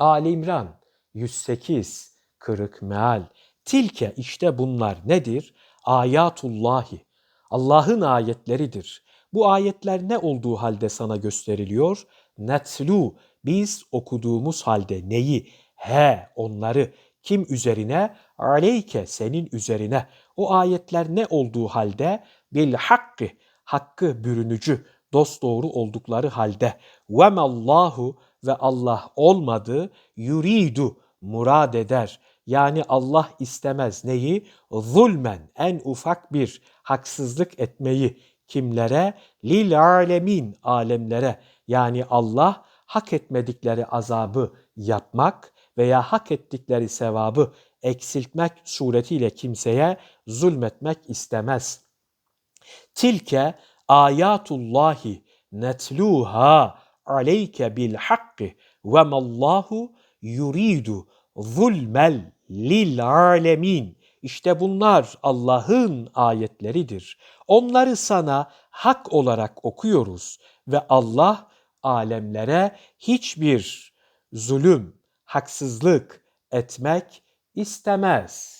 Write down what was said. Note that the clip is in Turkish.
Ali İmran 108 kırık meal. Tilke işte bunlar nedir? Ayatullahi. Allah'ın ayetleridir. Bu ayetler ne olduğu halde sana gösteriliyor? Netlu. Biz okuduğumuz halde neyi? He onları. Kim üzerine? Aleyke senin üzerine. O ayetler ne olduğu halde? Bil hakkı. Hakkı bürünücü, dosdoğru oldukları halde. Vemallahu ve Allah olmadı. Yuridu murad eder. Yani Allah istemez neyi? Zulmen en ufak bir haksızlık etmeyi kimlere? Lil alemin alemlere. Yani Allah hak etmedikleri azabı yapmak veya hak ettikleri sevabı eksiltmek suretiyle kimseye zulmetmek istemez. Tilke ayatullahi netluha aleyke bil hakkı ve mallahu yuridu zulmel lil alemin. İşte bunlar Allah'ın ayetleridir. Onları sana hak olarak okuyoruz ve Allah alemlere hiçbir zulüm, haksızlık etmek istemez.